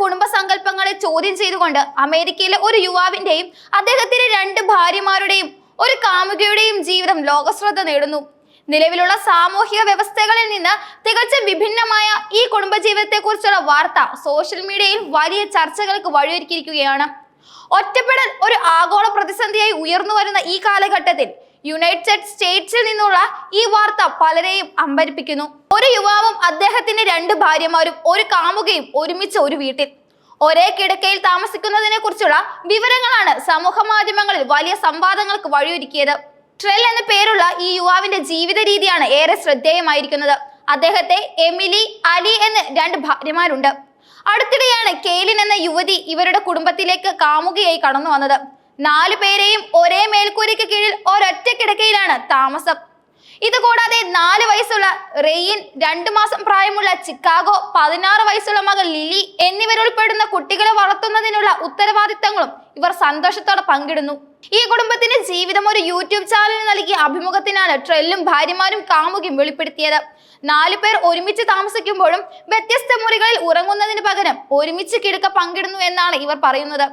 കുടുംബ സങ്കല്പങ്ങളെ ചോദ്യം ചെയ്തുകൊണ്ട് അമേരിക്കയിലെ ഒരു യുവാവിന്റെയും അദ്ദേഹത്തിന്റെ രണ്ട് ഭാര്യമാരുടെയും ഒരു കാമുകയുടെയും ജീവിതം ലോകശ്രദ്ധ നേടുന്നു. നിലവിലുള്ള സാമൂഹിക വ്യവസ്ഥകളിൽ നിന്ന് തികച്ചും വിഭിന്നമായ ഈ കുടുംബജീവിതത്തെക്കുറിച്ചുള്ള വാർത്ത സോഷ്യൽ മീഡിയയിൽ വലിയ ചർച്ചകൾക്ക് വഴിയൊരുക്കിയിരിക്കുകയാണ്. ഒറ്റപ്പെടൽ ഒരു ആഗോള പ്രതിസന്ധിയായി ഉയർന്നു വരുന്ന ഈ കാലഘട്ടത്തിൽ യുണൈറ്റഡ് സ്റ്റേറ്റ്സിൽ നിന്നുള്ള ഈ വാർത്ത പലരെയും അമ്പരിപ്പിക്കുന്നു. ഒരു യുവാവും അദ്ദേഹത്തിന്റെ രണ്ട് ഭാര്യമാരും ഒരു കാമുകയും ഒരുമിച്ച് ഒരു വീട്ടിൽ. ഒരേ കിടക്കയിൽ താമസിക്കുന്നതിനെ കുറിച്ചുള്ള വിവരങ്ങളാണ് സമൂഹ മാധ്യമങ്ങളിൽ വലിയ സംവാദങ്ങൾക്ക് വഴിയൊരുക്കിയത്. ട്രെൽ എന്ന പേരുള്ള ഈ യുവാവിന്റെ ജീവിത രീതിയാണ് ഏറെ ശ്രദ്ധേയമായിരിക്കുന്നത്. അദ്ദേഹത്തെ എമിലി അലി എന്ന് രണ്ട് ഭാര്യമാരുണ്ട്. അടുത്തിടെയാണ് കെയ്ലിൻ എന്ന യുവതി ഇവരുടെ കുടുംബത്തിലേക്ക് കാമുകയായി കടന്നു വന്നത് നാലു പേരെയും ഒരേ മേൽക്കൂരയ്ക്ക് കീഴിൽ ഒരൊറ്റ കിടക്കയിലാണ് താമസം. ഇതുകൂടാതെ നാല് വയസ്സുള്ള റെയിൻ രണ്ടു മാസം പ്രായമുള്ള ചിക്കാഗോ പതിനാറ് വയസ്സുള്ള മകൾ ലിലി എന്നിവരുൾപ്പെടുന്ന കുട്ടികളെ വളർത്തുന്നതിനുള്ള ഉത്തരവാദിത്തങ്ങളും ഇവർ സന്തോഷത്തോടെ പങ്കിടുന്നു. ഈ കുടുംബത്തിന്റെ ജീവിതം ഒരു യൂട്യൂബ് ചാനലിന് നൽകിയ അഭിമുഖത്തിനാണ് ട്രെല്ലും ഭാര്യമാരും കാമുകിയും വെളിപ്പെടുത്തിയത്. നാലു പേർ ഒരുമിച്ച് താമസിക്കുമ്പോഴും വ്യത്യസ്ത മുറികളിൽ ഉറങ്ങുന്നതിന് പകരം ഒരുമിച്ച് കിടക്ക പങ്കിടുന്നു എന്നാണ് ഇവർ പറയുന്നത്.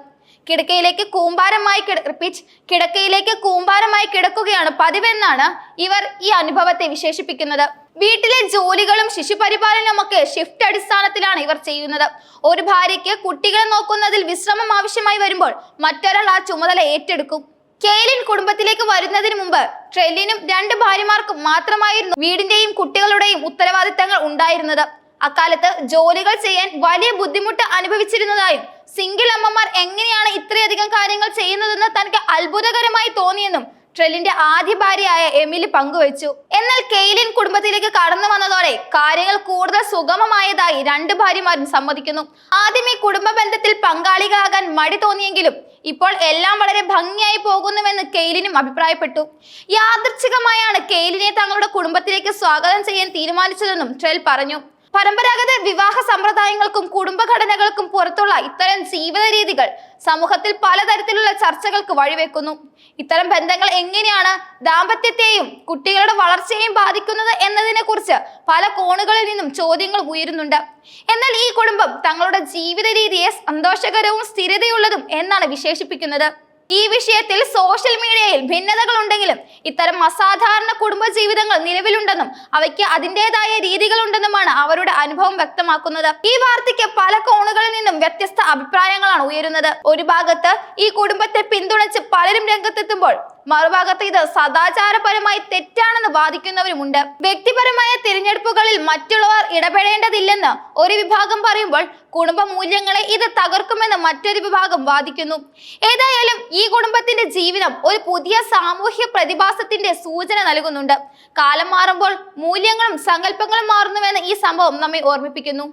കിടക്കയിലേക്ക് കൂമ്പാരമായി കിടപ്പിച്ച് കിടക്കയിലേക്ക് കൂമ്പാരമായി കിടക്കുകയാണ് പതിവെന്നാണ് ഇവർ ഈ അനുഭവത്തെ വിശേഷിപ്പിക്കുന്നത്. വീട്ടിലെ ജോലികളും ശിശുപരിപാലനവും ഒക്കെ ഷിഫ്റ്റ് അടിസ്ഥാനത്തിലാണ് ഇവർ ചെയ്യുന്നത്. ഒരു ഭാര്യയ്ക്ക് കുട്ടികളെ നോക്കുന്നതിൽ വിശ്രമം ആവശ്യമായി വരുമ്പോൾ മറ്റൊരാൾ ആ ചുമതല ഏറ്റെടുക്കും. കേലിൻ കുടുംബത്തിലേക്ക് വരുന്നതിന് മുമ്പ് ട്രെല്ലിനും രണ്ട് ഭാര്യമാർക്കും മാത്രമായിരുന്നു വീടിന്റെയും കുട്ടികളുടെയും ഉത്തരവാദിത്തങ്ങൾ ഉണ്ടായിരുന്നത്. അക്കാലത്ത് ജോലികൾ ചെയ്യാൻ വലിയ ബുദ്ധിമുട്ട് അനുഭവിച്ചിരുന്നതായും സിംഗിൾ അമ്മമാർ എങ്ങനെയാണ് ഇത്രയധികം കാര്യങ്ങൾ ചെയ്യുന്നതെന്ന് തനിക്ക് അത്ഭുതകരമായി തോന്നിയെന്നും ട്രെല്ലിന്റെ ആദ്യ ഭാര്യയായ എമിലി പങ്കുവച്ചു. എന്നാൽ കെയ്ലിൻ കുടുംബത്തിലേക്ക് കടന്നു വന്നതോടെ കാര്യങ്ങൾ കൂടുതൽ സുഗമമായതായി രണ്ട് ഭാര്യമാരും സമ്മതിക്കുന്നു. ആദ്യം ഈ കുടുംബ ബന്ധത്തിൽ പങ്കാളികളാകാൻ മടി തോന്നിയെങ്കിലും ഇപ്പോൾ എല്ലാം വളരെ ഭംഗിയായി പോകുന്നുവെന്ന് കെയ്ലിനും അഭിപ്രായപ്പെട്ടു. യാദൃച്ഛികമായാണ് കെയ്ലിനെ തങ്ങളുടെ കുടുംബത്തിലേക്ക് സ്വാഗതം ചെയ്യാൻ തീരുമാനിച്ചതെന്നും ട്രെൽ പറഞ്ഞു. പരമ്പരാഗത വിവാഹ സമ്പ്രദായങ്ങൾക്കും കുടുംബഘടനകൾക്കും പുറത്തുള്ള ഇത്തരം ജീവിത രീതികൾ സമൂഹത്തിൽ പലതരത്തിലുള്ള ചർച്ചകൾക്ക് വഴിവെക്കുന്നു. ഇത്തരം ബന്ധങ്ങൾ എങ്ങനെയാണ് ദാമ്പത്യത്തെയും കുട്ടികളുടെ വളർച്ചയെയും ബാധിക്കുന്നത് എന്നതിനെ കുറിച്ച് പല കോണുകളിൽ നിന്നും ചോദ്യങ്ങൾ ഉയരുന്നുണ്ട്. എന്നാൽ ഈ കുടുംബം തങ്ങളുടെ ജീവിത രീതിയെ സന്തോഷകരവും സ്ഥിരതയുള്ളതും എന്നാണ് വിശേഷിപ്പിക്കുന്നത്. ഈ വിഷയത്തിൽ സോഷ്യൽ മീഡിയയിൽ ഭിന്നതകൾ ഉണ്ടെങ്കിലും ഇത്തരം അസാധാരണ കുടുംബ ജീവിതങ്ങൾ നിലവിലുണ്ടെന്നും അവയ്ക്ക് അതിന്റെതായ രീതികളുണ്ടെന്നുമാണ് അവരുടെ അനുഭവം വ്യക്തമാക്കുന്നത്. ഈ വാർത്തയ്ക്ക് പല കോണുകളിൽ നിന്നും വ്യത്യസ്ത അഭിപ്രായങ്ങളാണ് ഉയരുന്നത്. ഒരു ഭാഗത്ത് ഈ കുടുംബത്തെ പിന്തുണച്ച് പലരും രംഗത്തെത്തുമ്പോൾ മറുഭാഗത്ത് ഇത് സദാചാരപരമായി തെറ്റാണെന്ന് വാദിക്കുന്നവരുമുണ്ട്. വ്യക്തിപരമായ തിരഞ്ഞെടുപ്പുകളിൽ മറ്റുള്ളവർ ഇടപെടേണ്ടതില്ലെന്ന് ഒരു വിഭാഗം പറയുമ്പോൾ കുടുംബ മൂല്യങ്ങളെ ഇത് തകർക്കുമെന്ന് മറ്റൊരു വിഭാഗം വാദിക്കുന്നു. ഏതായാലും ഈ കുടുംബത്തിന്റെ ജീവിതം ഒരു പുതിയ സാമൂഹ്യ പ്രതിഭാസത്തിന്റെ സൂചന നൽകുന്നുണ്ട്. കാലം മാറുമ്പോൾ മൂല്യങ്ങളും സങ്കല്പങ്ങളും മാറുന്നുവെന്ന് ഈ സംഭവം നമ്മെ ഓർമ്മിപ്പിക്കുന്നു.